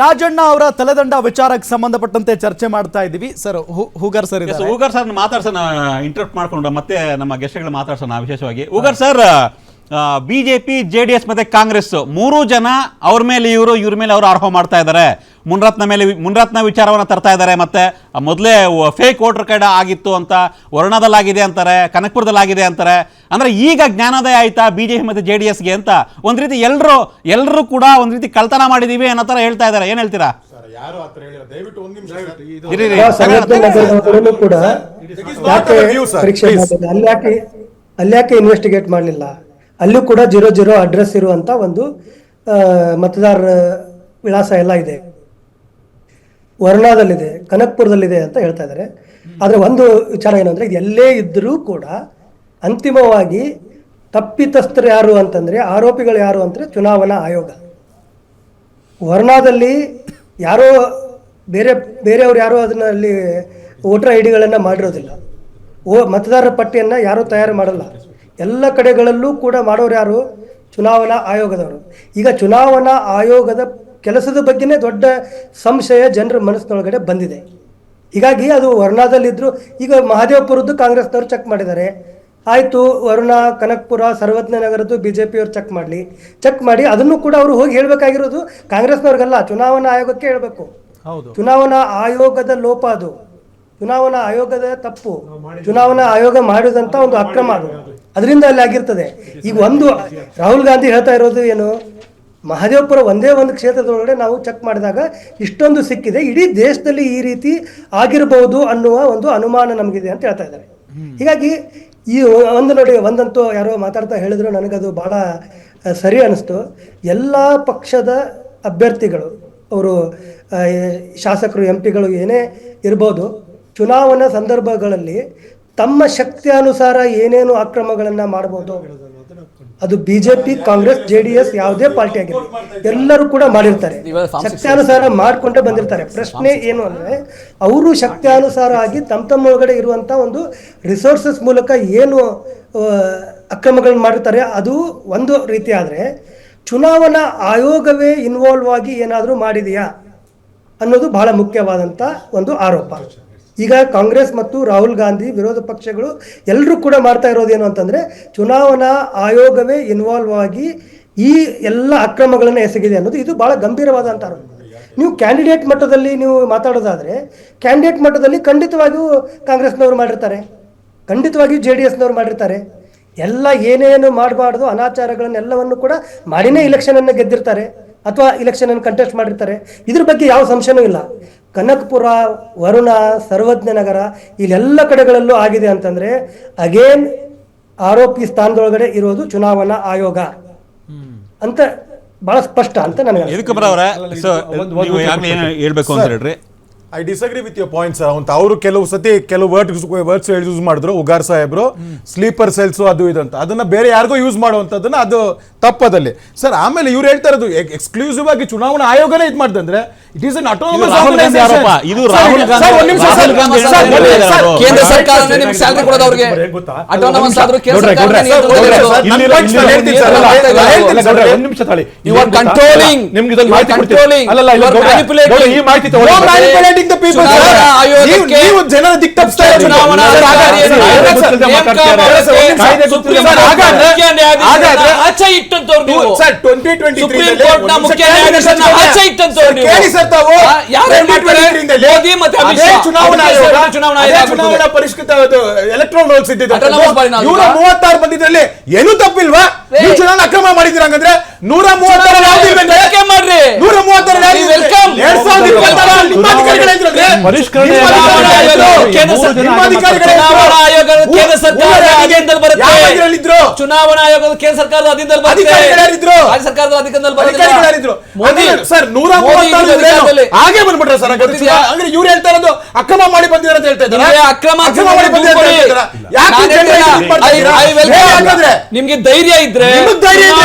ರಾಜಣ್ಣ ಅವರ ತಲೆದಂಡ ವಿಚಾರಕ್ಕೆ ಸಂಬಂಧಪಟ್ಟಂತೆ ಚರ್ಚೆ ಮಾಡ್ತಾ ಇದ್ದೀವಿ. Sir Hugar sir Hugar sir ಮಾತಾಡ್ಸೋಣ ಇಂಟರಪ್ಟ್ ಮಾಡ್ಕೊಂಡು ಮತ್ತೆ ನಮ್ಮ ಗೆಸ್ಟ್ಗಳು ಮಾತಾಡ್ಸೋಣ ವಿಶೇಷವಾಗಿ. Hugar sir BJP J D S ಮತ್ತೆ ಕಾಂಗ್ರೆಸ್ ಮೂರು ಜನ ಅವ್ರ ಮೇಲೆ ಇವರು ಇವ್ರ ಮೇಲೆ ಅವರು ಆರೋಪ ಮಾಡ್ತಾ ಇದ್ದಾರೆ. ಮುನ್ರತ್ನ ಮೇಲೆ ಮುನ್ರತ್ನ ವಿಚಾರವನ್ನ ತರ್ತಾ ಇದ್ದಾರೆ. ಮತ್ತೆ ಮೊದಲೇ ಫೇಕ್ ವೋಟರ್ ಕಾರ್ಡ್ ಆಗಿತ್ತು ಅಂತ ವರ್ಣದಲ್ಲಾಗಿದೆ ಅಂತಾರೆ ಕನಕ್ಪುರದಲ್ಲಾಗಿದೆ ಅಂತಾರೆ. ಅಂದ್ರೆ ಈಗ ಜ್ಞಾನೋದಯ ಆಯ್ತಾ ಪಿ ಮತ್ತು ಜೆ ಡಿ ಎಸ್ಗೆ ಅಂತ? ಒಂದು ರೀತಿ ಎಲ್ಲರೂ ಎಲ್ಲರೂ ಕೂಡ ಒಂದು ರೀತಿ ಕಳ್ತನ ಮಾಡಿದೀವಿ ಅನ್ನೋ ಥರ ಹೇಳ್ತಾ ಇದ್ದಾರೆ. ಏನು ಹೇಳ್ತೀರಾ? ಯಾರು ಹತ್ರ ಹೇಳಿಲ್ಲ. ದಯವಿಟ್ಟು ಒಂದ್ ನಿಮಿಷ ಸರ್. ಇದು- ಇರಿ, ಇರಿ. ಕೂಡ ಯಾಕೆ view, sir, ಪರೀಕ್ಷೆ please. ಮಾಡಿಲ್ಲ ಅಲ್ಲಿ ಯಾಕೆ ಅಲ್ಲಿ ಯಾಕೆ ಇನ್ವೆಸ್ಟಿಗೇಟ್ ಮಾಡಲಿಲ್ಲ? ಅಲ್ಲೂ ಕೂಡ ಜೀರೋ ಜೀರೋ ಅಡ್ರೆಸ್ ಇರುವಂತ ಒಂದು ಮತದಾರರ ವಿಳಾಸ ಎಲ್ಲ ಇದೆ. ವರ್ಣಾದಲ್ಲಿದೆ ಕನಕ್ಪುರದಲ್ಲಿದೆ ಅಂತ ಹೇಳ್ತಾ ಇದ್ದಾರೆ. ಆದರೆ ಒಂದು ವಿಚಾರ ಏನು ಅಂದರೆ ಎಲ್ಲೇ ಇದ್ದರೂ ಕೂಡ ಅಂತಿಮವಾಗಿ ತಪ್ಪಿತಸ್ಥರು ಯಾರು ಅಂತಂದರೆ, ಆರೋಪಿಗಳು ಯಾರು ಅಂದರೆ ಚುನಾವಣಾ ಆಯೋಗ. ವರ್ಣಾದಲ್ಲಿ ಯಾರೋ ಬೇರೆ, ಬೇರೆಯವ್ರು ಯಾರೋ ಅದನ್ನ ಅಲ್ಲಿ ವೋಟರ್ ಐ ಡಿಗಳನ್ನು ಮಾಡಿರೋದಿಲ್ಲ. ಓ, ಮತದಾರರ ಪಟ್ಟಿಯನ್ನು ಯಾರೂ ತಯಾರು ಮಾಡಲ್ಲ. ಎಲ್ಲ ಕಡೆಗಳಲ್ಲೂ ಕೂಡ ಮಾಡೋರು ಯಾರು? ಚುನಾವಣಾ ಆಯೋಗದವರು. ಈಗ ಚುನಾವಣಾ ಆಯೋಗದ ಕೆಲಸದ ಬಗ್ಗೆನೇ ದೊಡ್ಡ ಸಂಶಯ ಜನರ ಮನಸ್ಸಿನೊಳಗಡೆ ಬಂದಿದೆ. ಹೀಗಾಗಿ ಅದು ವರುಣಾದಲ್ಲಿದ್ದರು ಈಗ ಮಹಾದೇವಪುರದ್ದು ಕಾಂಗ್ರೆಸ್ನವರು ಚೆಕ್ ಮಾಡಿದ್ದಾರೆ. ಆಯಿತು ವರುಣ ಕನಕ್ಪುರ ಸರ್ವಜ್ಞ ನಗರದ್ದು ಬಿ ಜೆ ಪಿಯವರು ಚೆಕ್ ಮಾಡಲಿ. ಚೆಕ್ ಮಾಡಿ ಅದನ್ನು ಕೂಡ ಅವರು ಹೋಗಿ ಹೇಳಬೇಕಾಗಿರೋದು ಕಾಂಗ್ರೆಸ್ನವ್ರಿಗಲ್ಲ ಚುನಾವಣಾ ಆಯೋಗಕ್ಕೆ ಹೇಳಬೇಕು. ಹೌದು. ಚುನಾವಣಾ ಆಯೋಗದ ಲೋಪ ಅದು. ಚುನಾವಣಾ ಆಯೋಗದ ತಪ್ಪು. ಚುನಾವಣಾ ಆಯೋಗ ಮಾಡಿದಂಥ ಒಂದು ಅಕ್ರಮ ಅದು. ಅದರಿಂದ ಅಲ್ಲಿ ಆಗಿರ್ತದೆ. ಈಗ ಒಂದು ರಾಹುಲ್ ಗಾಂಧಿ ಹೇಳ್ತಾ ಇರೋದು ಏನು? ಮಹದೇವಪುರ ಒಂದೇ ಒಂದು ಕ್ಷೇತ್ರದೊಳಗಡೆ ನಾವು ಚೆಕ್ ಮಾಡಿದಾಗ ಇಷ್ಟೊಂದು ಸಿಕ್ಕಿದೆ. ಇಡೀ ದೇಶದಲ್ಲಿ ಈ ರೀತಿ ಆಗಿರಬಹುದು ಅನ್ನುವ ಒಂದು ಅನುಮಾನ ನಮಗಿದೆ ಅಂತ ಹೇಳ್ತಾ ಇದ್ದಾರೆ. ಹೀಗಾಗಿ ಈ ಒಂದು ನೋಡಿ ಒಂದಂತೂ ಯಾರೋ ಮಾತಾಡ್ತಾ ಹೇಳಿದ್ರು ನನಗದು ಬಹಳ ಸರಿ ಅನಿಸ್ತು. ಎಲ್ಲ ಪಕ್ಷದ ಅಭ್ಯರ್ಥಿಗಳು ಅವರು ಶಾಸಕರು ಎಂ ಪಿಗಳು ಏನೇ ಇರ್ಬೋದು ಚುನಾವಣಾ ಸಂದರ್ಭಗಳಲ್ಲಿ ತಮ್ಮ ಶಕ್ತಿಯಾನುಸಾರ ಏನೇನು ಅಕ್ರಮಗಳನ್ನು ಮಾಡ್ಬೋದು ಅದು BJP Congress J D S ಯಾವುದೇ ಪಾರ್ಟಿ ಆಗಿರಲಿ ಎಲ್ಲರೂ ಕೂಡ ಮಾಡಿರ್ತಾರೆ. ಶಕ್ತಿಯಾನುಸಾರ ಮಾಡಿಕೊಂಡೇ ಬಂದಿರ್ತಾರೆ. ಪ್ರಶ್ನೆ ಏನು ಅಂದ್ರೆ ಅವರು ಶಕ್ತಿಯಾನುಸಾರ ಆಗಿ ತಮ್ಮ ತಮ್ಮ ಒಳಗಡೆ ಇರುವಂತ ಒಂದು ರಿಸೋರ್ಸಸ್ ಮೂಲಕ ಏನು ಅಕ್ರಮಗಳನ್ನ ಮಾಡಿರ್ತಾರೆ ಅದು ಒಂದು ರೀತಿ ಆದ್ರೆ ಚುನಾವಣಾ ಆಯೋಗವೇ ಇನ್ವಾಲ್ವ್ ಆಗಿ ಏನಾದರೂ ಮಾಡಿದೆಯಾ ಅನ್ನೋದು ಬಹಳ ಮುಖ್ಯವಾದಂಥ ಒಂದು ಆರೋಪ. ಈಗ ಕಾಂಗ್ರೆಸ್ ಮತ್ತು ರಾಹುಲ್ ಗಾಂಧಿ ವಿರೋಧ ಪಕ್ಷಗಳು ಎಲ್ಲರೂ ಕೂಡ ಮಾಡ್ತಾ ಇರೋದೇನು ಅಂತಂದರೆ ಚುನಾವಣಾ ಆಯೋಗವೇ ಇನ್ವಾಲ್ವ್ ಆಗಿ ಈ ಎಲ್ಲ ಅಕ್ರಮಗಳನ್ನು ಎಸಗಿದೆ ಅನ್ನೋದು ಇದು ಭಾಳ ಗಂಭೀರವಾದಂಥ ಆರೋಪ ನೀವು ಕ್ಯಾಂಡಿಡೇಟ್ ಮಟ್ಟದಲ್ಲಿ ನೀವು ಮಾತಾಡೋದಾದರೆ ಕ್ಯಾಂಡಿಡೇಟ್ ಮಟ್ಟದಲ್ಲಿ ಖಂಡಿತವಾಗಿಯೂ ಕಾಂಗ್ರೆಸ್ನವರು ಮಾಡಿರ್ತಾರೆ. ಖಂಡಿತವಾಗಿಯೂ ಜೆ ಡಿ ಎಸ್ನವ್ರು ಮಾಡಿರ್ತಾರೆ. ಎಲ್ಲ ಏನೇನು ಮಾಡಬಾರ್ದು ಅನಾಚಾರಗಳನ್ನೆಲ್ಲವನ್ನು ಕೂಡ ಮಾಡಿನೇ ಇಲೆಕ್ಷನನ್ನು ಗೆದ್ದಿರ್ತಾರೆ ಅಥವಾ ಇಲೆಕ್ಷನನ್ನು ಕಂಟೆಸ್ಟ್ ಮಾಡಿರ್ತಾರೆ. ಇದ್ರ ಬಗ್ಗೆ ಯಾವ ಸಂಶಯನೂ ಇಲ್ಲ. ಕನಕಪುರ ವರುಣ ಸರ್ವಜ್ಞ ನಗರ ಇಲ್ಲೆಲ್ಲ ಕಡೆಗಳಲ್ಲೂ ಆಗಿದೆ ಅಂತಂದರೆ ಅಗೇನ್ ಆರೋಪಿ ಸ್ಥಾನದೊಳಗಡೆ ಇರೋದು ಚುನಾವಣಾ ಆಯೋಗ. ಅಂತ ಬಹಳ ಸ್ಪಷ್ಟ ಅಂತ ನನಗೆ ಹೇಳ್ಬೇಕು ಅಂತ ಹೇಳ್ರಿ I disagree with your point sir ಅಂತ ಅವರು ಕೆಲವು ಸತಿ ಕೆಲವು ವರ್ಡ್ಸ್ ವರ್ಡ್ಸ್ ಯೂಸ್ ಮಾಡಿದ್ರು ಉಗಾರ್ ಸಾಹೇಬ್ರು ಸ್ಲೀಪರ್ ಸೆಲ್ಸ್ ಅದು ಇದು ಅಂತ. ಅದನ್ನ ಬೇರೆ ಯಾರಿಗೂ ಯೂಸ್ ಮಾಡುವಂತದನ್ನ ಅದು ತಪ್ಪದಲ್ಲಿ. ಸರ್ ಆಮೇಲೆ ಇವ್ರು ಹೇಳ್ತಾ ಇರೋದು ಎಕ್ಸ್ಕ್ಲೂಸಿವ್ ಆಗಿ ಚುನಾವಣಾ ಆಯೋಗನೇ ಇದು ಮಾಡ್ತಂದ್ರೆ ಇಟ್ ಈಸ್ ಅನ್ ಆರೋಪ. ಇದು ರಾಹುಲ್ ಗಾಂಧಿ- ಕೇಂದ್ರ ಸರ್ಕಾರನೇ ನಿಮ್ಗೆ ಸ್ಯಾಲರಿ ಕೊಡೋದು ಅವ್ರಿಗೆ. autonomous ಆದ್ರೂ ಕೇಂದ್ರ ಕೊಡೋದು. ಒಂದ್ ನಿಮಿಷ ತಾಳಿ. ನಿಮ್ಗೆ ಮಾಹಿತಿ ಕೊಡ್ತೀನಿ. ಅಲ್ಲಲ್ಲ ಈ ಮಾಹಿತಿ ತಗೊಳ್ಳಿ. You ದ ಪೀಪಲ್ ನೀವು ಜನರ ದಿಕ್ ತಪ್ಪಿಸ್ತಾ ಇರೋದು. ಚುನಾವಣಾ ಸರ್, ಹಾಗಾದ್ರೆ- ಅಧಿಕಾರಿಯನ್ನು ಸರ್, ನೇಮಕ ಸರ್, ಮಾಡೋದಕ್ಕೆ ಸರ್, ಒಂದ್ ನಿಮಿಷ. ಕಾಯ್ದೆ ಸುಪ್ರೀಂ ಕೋರ್ಟ್ ಮುಖ್ಯ ನ್ಯಾಯಾಧೀಶರನ್ನ ಹಾಗಾದ್ರೆ- ಆಚೆ ಇಟ್ಟಂತವ್ರು. ಸರ್, 2023 ಸುಪ್ರೀಂ ದಲ್ಲಿ ಕೋರ್ಟ್ನ ಮುಖ್ಯ ನ್ಯಾಯಾಧೀಶರನ್ನ ಆಚೆ ಇಟ್ಟಂತವ್ರು ಕೇಳಿ ಸರ್ ತಾವು ಆ, ಮಾಡ್ತಾರೆ? ಮೋದಿ ಮತ್ತೆ ಅಮಿತ್ ಶಾ. ಚುನಾವಣಾ ಆಯೋಗ ಚುನಾವಣಾ ಆಯೋಗ ಚುನಾವಣಾ ಪರಿಷ್ಕೃತ ಎಲೆಕ್ಟ್ರಾನ್ ರೋಲ್ಸ್ ಇದ್ದಿದ್ದು Autonomous body ನಾವು ನೂರ ಮೂವತ್ತಾರು ಬಂದಿದ್ರಲ್ಲಿ ಏನು ತಪ್ಪಿಲ್ವಾ. ನೀವು ಚುನಾವಣಾ ಅಕ್ರಮ ಮಾಡಿದ್ದೀರಾ ಹಂಗಂದ್ರೆ ನೂರ ಮೂವತ್ತಾರು ಯಾವ್ದು ಮಾಡ್ರಿ. ನೂರ ಮೂವತ್ತಾರು ಯಾವ್ದು ಚುನಾವಣಾ ಪರಿಷ್ಕರಣೆ ಸರ್ಕಾರ ಆಯೋಗದ ಕೇಂದ್ರ ಅಧೀನದಲ್ಲಿ ಬರುತ್ತೆ. ಚುನಾವಣಾ ಆಯೋಗದ ಕೇಂದ್ರ ಸರ್ಕಾರದ ಅಧೀನದಲ್ಲಿ ಬರುತ್ತೆ. ರಾಜ್ಯ ಸರ್ಕಾರದ. ಯಾರಿದ್ರು? ಮೋದಿ ಸರ್ ನೂರ? ಅಧಿಕಾರದಲ್ಲಿ. ಹಾಗೆ ಬಂದ್ಬಿಟ್ರೆ ಸರ್? ಅಂದ್ರೆ ಇವ್ರು ಹೇಳ್ತಾ ಇರೋದು ಅಕ್ರಮ ಮಾಡಿ ಬಂದಿದ್ದಾರೆ ಅಂತ ಹೇಳ್ತಾ ಇದ್ದಾರೆ ಅಕ್ರಮ ಅಕ್ರಮ ಮಾಡಿ ಬಂದಿದ್ದಾರೆ ಯಾಕಂದ್ರೆ ನಿಮ್ಗೆ ಧೈರ್ಯ ಇದ್ರೆ ಧೈರ್ಯ ಇದ್ರೆ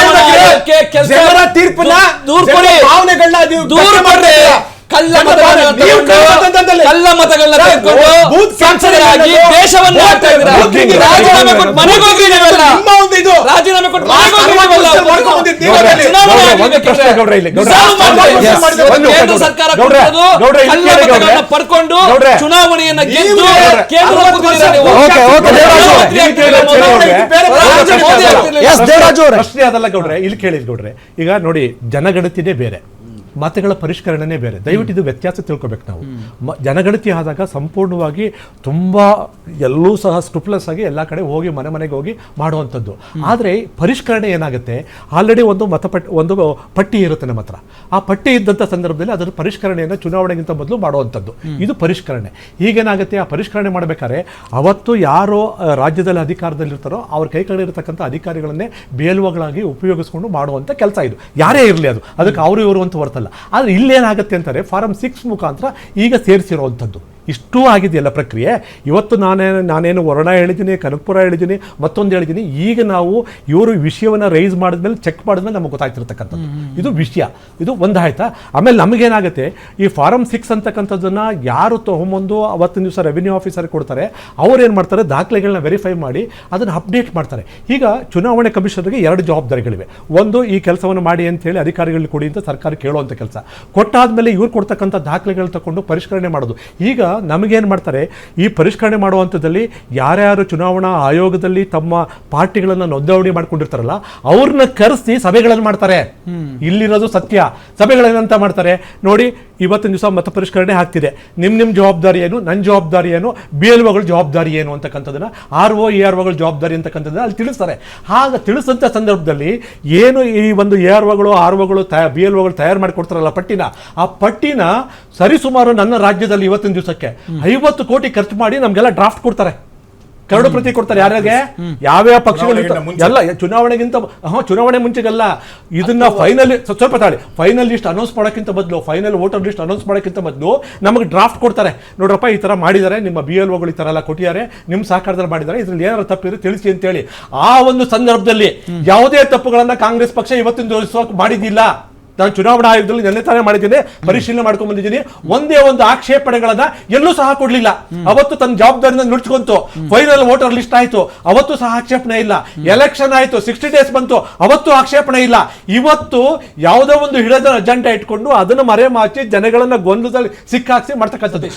ಕೆಲ್ಸ- ತೀರ್ಪನ್ನ ದೂರ್ ಕೊಡಿ ಭಾವನೆಗಳನ್ನ ದೂರ ಮಾಡ್ರಿ? ಕಳ್ಳ ಜನಪದ ಮತಗಳನ್ನ ಸಂಸದರಾಗಿ ದೇಶವನ್ನ ರಾಜೀನಾಮೆ ಕೊಟ್ಟು ಮನೆಗೆ ಹೋಗಿ ರಾಜೀನಾಮೆ ಕೊಟ್ಟು ಕೇಂದ್ರ ಸರ್ಕಾರ ಪಡ್ಕೊಂಡು. ಚುನಾವಣೆಯನ್ನ ಗೆದ್ದು ಪ್ರಶ್ನೆ ಅದಲ್ಲ ಗೌಡ್ರೆ. ಇಲ್ಲಿ ಕೇಳಿದ್ ಗೌಡ್ರೆ. ಈಗ ನೋಡಿ ಜನಗಣತಿನೇ ಬೇರೆ. ಮತಗಳ ಪರಿಷ್ಕರಣೆನೇ ಬೇರೆ. ದಯವಿಟ್ಟು ಇದು ವ್ಯತ್ಯಾಸ ತಿಳ್ಕೊಬೇಕು ನಾವು. ಜನಗಣತಿ ಆದಾಗ ಸಂಪೂರ್ಣವಾಗಿ ತುಂಬ ಎಲ್ಲೂ ಸಹ ಸ್ಕ್ರೂಪ್ಲೆಸ್ ಆಗಿ ಎಲ್ಲ ಕಡೆ ಹೋಗಿ ಮನೆ ಮನೆಗೆ ಹೋಗಿ ಮಾಡುವಂಥದ್ದು. ಆದರೆ ಪರಿಷ್ಕರಣೆ ಏನಾಗುತ್ತೆ? ಆಲ್ರೆಡಿ ಒಂದು ಮತಪಟ್ಟಿ, ಒಂದು ಪಟ್ಟಿ ಇರುತ್ತೆ ನಮ್ಮ ಹತ್ರ. ಆ ಪಟ್ಟಿ ಇದ್ದಂಥ ಸಂದರ್ಭದಲ್ಲಿ ಅದರ ಪರಿಷ್ಕರಣೆಯನ್ನು ಚುನಾವಣೆಗಿಂತ ಮೊದಲು ಮಾಡುವಂಥದ್ದು. ಇದು ಪರಿಷ್ಕರಣೆ. ಈಗೇನಾಗುತ್ತೆ? ಆ ಪರಿಷ್ಕರಣೆ ಮಾಡಬೇಕಾದ್ರೆ ಅವತ್ತು ಯಾರೋ ರಾಜ್ಯದಲ್ಲಿ ಅಧಿಕಾರದಲ್ಲಿರ್ತಾರೋ ಅವ್ರ ಕೈ ಕಡೆ ಅಧಿಕಾರಿಗಳನ್ನೇ ಬೇಲುವಗಳಾಗಿ ಉಪಯೋಗಿಸ್ಕೊಂಡು ಮಾಡುವಂಥ ಕೆಲಸ ಇದು. ಯಾರೇ ಇರಲಿ ಅದು. ಅದಕ್ಕೆ ಅವರು ಇವರು ಅಂತ ಹೊರತಲ್ಲ. ಆದರೆ ಇಲ್ಲೇನಾಗುತ್ತೆ ಅಂತಾರೆ ಫಾರಂ ಸಿಕ್ಸ್ ಮುಖಾಂತರ ಈಗ ಸೇರಿಸಿರುವಂಥದ್ದು. ಇಷ್ಟೂ ಆಗಿದೆಯಲ್ಲ ಪ್ರಕ್ರಿಯೆ. ಇವತ್ತು ನಾನೇನು ನಾನೇನು ವರ್ಣ ಹೇಳಿದ್ದೀನಿ ಕನಕಪುರ ಹೇಳಿದ್ದೀನಿ ಮತ್ತೊಂದು ಹೇಳಿದ್ದೀನಿ. ಈಗ ನಾವು ಇವರು ವಿಷಯವನ್ನು ರೈಸ್ ಮಾಡಿದ್ಮೇಲೆ ಚೆಕ್ ಮಾಡಿದ್ಮೇಲೆ ನಮಗೆ ಗೊತ್ತಾಗ್ತಿರ್ತಕ್ಕಂಥದ್ದು. ಇದು ವಿಷಯ. ಇದು ಒಂದು ಆಯ್ತಾ? ಆಮೇಲೆ ನಮಗೇನಾಗುತ್ತೆ ಈ ಫಾರಂ ಸಿಕ್ಸ್ ಅಂತಕ್ಕಂಥದ್ದನ್ನು ಯಾರು ತೊಗೊಂಬಂದು ಅವತ್ತಿನ ದಿವಸ ರೆವಿನ್ಯೂ ಆಫೀಸರ್ ಕೊಡ್ತಾರೆ ಅವ್ರು ಏನು ಮಾಡ್ತಾರೆ ದಾಖಲೆಗಳನ್ನ ವೆರಿಫೈ ಮಾಡಿ ಅದನ್ನು ಅಪ್ಡೇಟ್ ಮಾಡ್ತಾರೆ. ಈಗ ಚುನಾವಣೆ ಕಮಿಷನರ್ಗೆ ಎರಡು ಜವಾಬ್ದಾರಿಗಳಿವೆ. ಒಂದು ಈ ಕೆಲಸವನ್ನು ಮಾಡಿ ಅಂತೇಳಿ ಅಧಿಕಾರಿಗಳಿಗೆ ಕೊಡಿ ಅಂತ ಸರ್ಕಾರ ಕೇಳುವಂಥ ಕೆಲಸ. ಕೊಟ್ಟಾದ್ಮೇಲೆ ಇವ್ರು ಕೊಡ್ತಕ್ಕಂಥ ದಾಖಲೆಗಳು ತಗೊಂಡು ಪರಿಷ್ಕರಣೆ ಮಾಡೋದು. ಈಗ ನಮಗೇನು ಮಾಡ್ತಾರೆ ಈ ಪರಿಷ್ಕರಣೆ ಮಾಡುವಂಥದ್ದಲ್ಲಿ ಯಾರ್ಯಾರು ಚುನಾವಣಾ ಆಯೋಗದಲ್ಲಿ ತಮ್ಮ ಪಾರ್ಟಿಗಳನ್ನು ನೋಂದಣಿ ಮಾಡ್ಕೊಂಡಿರ್ತಾರಲ್ಲ ಅವ್ರನ್ನ ಕರೆಸಿ ಸಭೆಗಳನ್ನು ಮಾಡ್ತಾರೆ. ಇಲ್ಲಿರೋದು ಸತ್ಯ. ಸಭೆಗಳನ್ನಂತ ಮಾಡ್ತಾರೆ? ನೋಡಿ ಇವತ್ತಿನ ದಿವಸ ಮತ ಪರಿಷ್ಕರಣೆ ಆಗ್ತಿದೆ. ನಿಮ್ಮ ನಿಮ್ಮ ಜವಾಬ್ದಾರಿ ಏನು ನನ್ನ ಜವಾಬ್ದಾರಿ ಏನು, ಬಿ ಎಲ್ ಒಗಳ ಜವಾಬ್ದಾರಿ ಏನು ಅಂತಕ್ಕಂಥದ್ದನ್ನು, ಆರ್ ಒ, ಎ ಆರ್ ಒಗಳ ಜವಾಬ್ದಾರಿ ಅಂತಕ್ಕಂಥದ್ದನ್ನ ಅಲ್ಲಿ ತಿಳಿಸ್ತಾರೆ. ಆಗ ತಿಳಿಸಂಥ ಸಂದರ್ಭದಲ್ಲಿ ಏನು ಈ ಒಂದು ಎ ಆರ್ ಒಗಳು ಆರ್ ಒಗಳು ತಯ ಬಿ ಎಲ್ ಒಗಳು ತಯಾರು ಮಾಡಿಕೊಡ್ತಾರಲ್ಲ ಪಟ್ಟಿನ, ಆ ಪಟ್ಟಿನ ಸರಿಸುಮಾರು ನನ್ನ ರಾಜ್ಯದಲ್ಲಿ ಇವತ್ತಿನ ದಿವಸಕ್ಕೆ ಐವತ್ತು ಕೋಟಿ ಖರ್ಚು ಮಾಡಿ ನಮಗೆಲ್ಲ ಡ್ರಾಫ್ಟ್ ಕೊಡ್ತಾರೆ. ಕರಡು ಪ್ರತಿ ಕೊಡ್ತಾರೆ ಯಾರ್ಯಾರಿಗೆ ಯಾವ್ಯಾವ ಪಕ್ಷಗಳು ಚುನಾವಣೆಗಿಂತ ಎಲ್ಲ ಚುನಾವಣೆಗಿಂತ ಹಾ ಚುನಾವಣೆ ಮುಂಚೆಗೆಲ್ಲ. ಇದನ್ನ ಫೈನಲ್ ಸ್ವಲ್ಪ ತಾಳಿ. ಫೈನಲ್ ಲಿಸ್ಟ್ ಅನೌನ್ಸ್ ಮಾಡೋಕ್ಕಿಂತ ಬದಲು ಫೈನಲ್ ವೋಟರ್ ಲಿಸ್ಟ್ ಅನೌನ್ಸ್ ಮಾಡೋಕ್ಕಿಂತ ಬದಲು ನಮಗೆ ಡ್ರಾಫ್ಟ್ ಕೊಡ್ತಾರೆ. ನೋಡ್ರಪ್ಪ ಈ ತರ ಮಾಡಿದ್ದಾರೆ ನಿಮ್ಮ ಬಿ ಎಲ್ ಒಗಳು ಈ ತರ ಎಲ್ಲ ಕೊಟ್ಟಿದ್ದಾರೆ ನಿಮ್ಮ ಸಹಕಾರದಲ್ಲಿ ಮಾಡಿದ್ದಾರೆ ಇದ್ರಲ್ಲಿ ಏನಾದ್ರು ತಪ್ಪಿದ್ರೆ ತಿಳಿಸಿ ಅಂತೇಳಿ. ಆ ಒಂದು ಸಂದರ್ಭದಲ್ಲಿ ಯಾವುದೇ ತಪ್ಪುಗಳನ್ನ ಕಾಂಗ್ರೆಸ್ ಪಕ್ಷ ಇವತ್ತಿನ ದಿವಸ ಮಾಡಿದ್ದಿಲ್ಲ ನಾನು ಚುನಾವಣಾ ಆಯೋಗದಲ್ಲಿ ನೆನ್ನೆ ತಾನೇ ಮಾಡಿದ್ದೀನಿ, ಪರಿಶೀಲನೆ ಮಾಡ್ಕೊಂಡ್ ಬಂದಿದ್ದೀನಿ. ಒಂದೇ ಒಂದು ಆಕ್ಷೇಪಣೆಗಳನ್ನ ಎಲ್ಲೂ ಸಹ ಕೊಡ್ಲಿಲ್ಲ. ಅವತ್ತು ತನ್ನ ಜವಾಬ್ದಾರಿನ ನುಡ್ಸ್ಕೊಂತು. ಫೈನಲ್ ವೋಟರ್ ಲಿಸ್ಟ್ ಆಯ್ತು. ಅವತ್ತು ಸಹ ಆಕ್ಷೇಪಣೆ ಇಲ್ಲ. ಎಲೆಕ್ಷನ್ ಆಯ್ತು. ಸಿಕ್ಸ್ಟಿ ಡೇಸ್ ಬಂತು. ಅವತ್ತು ಆಕ್ಷೇಪಣೆ ಇಲ್ಲ. ಇವತ್ತು ಯಾವುದೋ ಒಂದು ಹಿಡಿದ ಅಜೆಂಡಾ ಇಟ್ಕೊಂಡು ಅದನ್ನು ಮರೆಮಾಚಿ ಜನಗಳನ್ನ ಗೊಂದಲದಲ್ಲಿ ಸಿಕ್ಕಾಕ್ಸಿ ಮಾಡ್ತಕ್ಕಂಥದ್ದು.